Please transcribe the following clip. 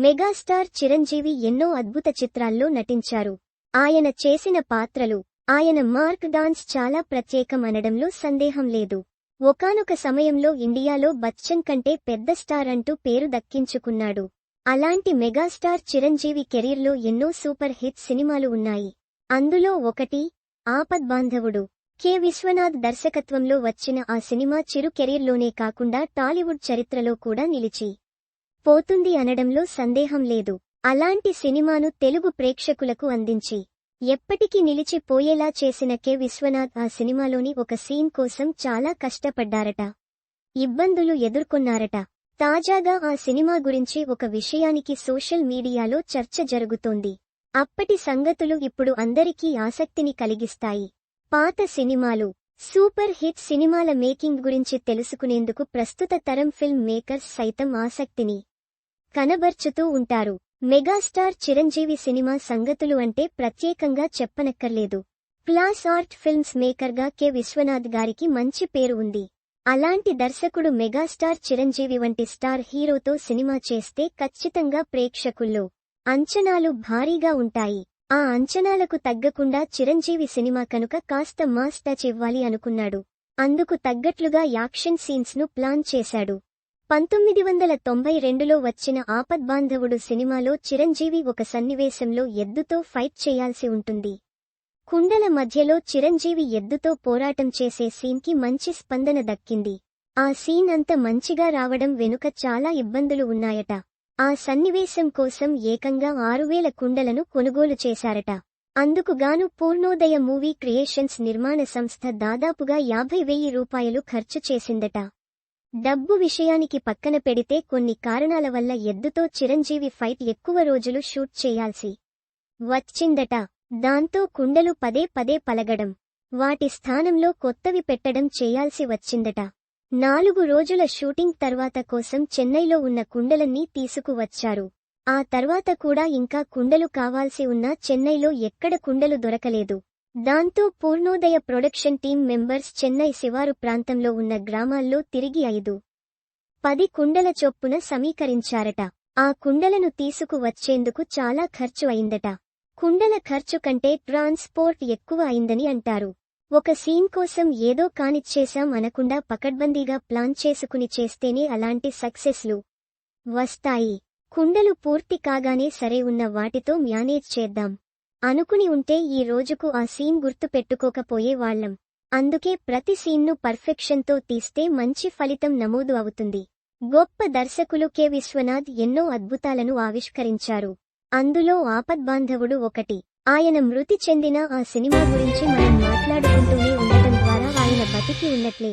Megastar Chiranjeevi ఎన్నో అద్భుత చిత్రాల్లో నటించారు. ఆయన చేసిన పాత్రలు ఆయన మార్క్ డాన్స్ చాలా ప్రత్యేకం అనడంలో సందేహం లేదు. ఒకానొక సమయంలో ఇండియాలో బచ్చన్ కంటే పెద్ద స్టార్ అంటూ పేరు దక్కించుకున్నాడు. అలాంటి మెగాస్టార్ చిరంజీవి కెరీర్లో ఎన్నో సూపర్ హిట్ సినిమాలు ఉన్నాయి. అందులో ఒకటి ఆపద్బాంధవుడు కె. విశ్వనాథ్ దర్శకత్వంలో వచ్చిన ఆ సినిమా చిరు కెరీర్లోనే కాకుండా టాలీవుడ్ చరిత్రలో కూడా నిలిచి. పోతుంది అనడంలో సందేహం లేదు. అలాంటి సినిమాను తెలుగు ప్రేక్షకులకు అందించి ఎప్పటికీ నిలిచిపోయేలా చేసిన కె. విశ్వనాథ్ ఆ సినిమాలోని ఒక సీన్ కోసం చాలా కష్టపడ్డారట. ఇబ్బందులు ఎదుర్కొన్నారట. తాజాగా ఆ సినిమా గురించి ఒక విషయానికి సోషల్ మీడియాలో చర్చ జరుగుతోంది. అప్పటి సంగతులు ఇప్పుడు అందరికీ ఆసక్తిని కలిగిస్తాయి. పాత సినిమాలు సూపర్ హిట్ సినిమాల మేకింగ్ గురించి తెలుసుకునేందుకు ప్రస్తుత తరం ఫిల్మ్ మేకర్స్ సైతం ఆసక్తిని కనబర్చుతూ ఉంటారు. మెగాస్టార్ చిరంజీవి సినిమా సంగతులు అంటే ప్రత్యేకంగా చెప్పనక్కర్లేదు. క్లాస్ ఆర్ట్ ఫిల్మ్స్ మేకర్గా కె. విశ్వనాథ్ గారికి మంచి పేరు ఉంది. అలాంటి దర్శకుడు మెగాస్టార్ చిరంజీవి వంటి స్టార్ హీరోతో సినిమా చేస్తే ఖచ్చితంగా ప్రేక్షకుల్లో అంచనాలు భారీగా ఉంటాయి. ఆ అంచనాలకు తగ్గకుండా చిరంజీవి సినిమా కనుక కాస్త మాస్ టచ్ ఇవ్వాలి అనుకున్నాడు. అందుకు తగ్గట్లుగా యాక్షన్ సీన్స్ను ప్లాన్ చేశాడు. పంతొమ్మిది వందల తొంభై రెండులో వచ్చిన ఆపద్బాంధవుడు సినిమాలో చిరంజీవి ఒక సన్నివేశంలో ఎద్దుతో ఫైట్ చేయాల్సి ఉంటుంది. కుండల మధ్యలో చిరంజీవి ఎద్దుతో పోరాటం చేసే సీన్కి మంచి స్పందన దక్కింది. ఆ సీన్ అంత మంచిగా రావడం వెనుక చాలా ఇబ్బందులు ఉన్నాయట. ఆ సన్నివేశం కోసం ఏకంగా ఆరువేల కుండలను కొనుగోలు చేశారట. అందుకుగాను పూర్ణోదయ మూవీ క్రియేషన్స్ నిర్మాణ సంస్థ దాదాపుగా యాభై వెయ్యి రూపాయలు ఖర్చు చేసిందట. డబ్బు విషయానికి పక్కన పెడితే కొన్ని కారణాల వల్ల ఎద్దుతో చిరంజీవి ఫైట్ ఎక్కువ రోజులు షూట్ చేయాల్సి వచ్చిందట. దాంతో కుండలు పదే పదే పలగడం వాటి స్థానంలో కొత్తవి పెట్టడం చేయాల్సి వచ్చిందట. నాలుగు రోజుల షూటింగ్ తర్వాత కోసం చెన్నైలో ఉన్న కుండలన్నీ తీసుకువచ్చారు. ఆ తర్వాత కూడా ఇంకా కుండలు కావాల్సి ఉన్నా చెన్నైలో ఎక్కడ కుండలు దొరకలేదు. దాంతో Purnodaya production team members Chennai శివారు ప్రాంతంలో ఉన్న గ్రామాల్లో తిరిగి ఐదు పది కుండల చొప్పున సమీకరించారట. ఆ కుండలను తీసుకువచ్చేందుకు చాలా ఖర్చు అయిందట. కుండల ఖర్చు కంటే ట్రాన్స్పోర్ట్ ఎక్కువ అయిందని అంటారు. ఒక సీన్ కోసం ఏదో కానిచ్చేశాం అనకుండా పకడ్బందీగా ప్లాన్ చేసుకుని చేస్తేనే అలాంటి సక్సెస్లు వస్తాయి. కుండలు పూర్తి కాగానే సరే ఉన్న వాటితో మ్యానేజ్ చేద్దాం. అనుకుని ఉంటే ఈ రోజుకు ఆ సీన్ గుర్తు పెట్టుకోకపోయే వాళ్ళం అందుకే ప్రతి సీన్ను పర్ఫెక్షన్తో తీస్తే మంచి ఫలితం నమోదు అవుతుంది. గొప్ప దర్శకులు కె. విశ్వనాథ్ ఎన్నో అద్భుతాలను ఆవిష్కరించారు. అందులో ఆపద్బాంధవుడు ఒకటి. ఆయన మృతి చెందిన ఆ సినిమా గురించి మనం మాట్లాడుకుంటూనే ఉండటం ద్వారా ఆయన బతికి ఉన్నట్లే.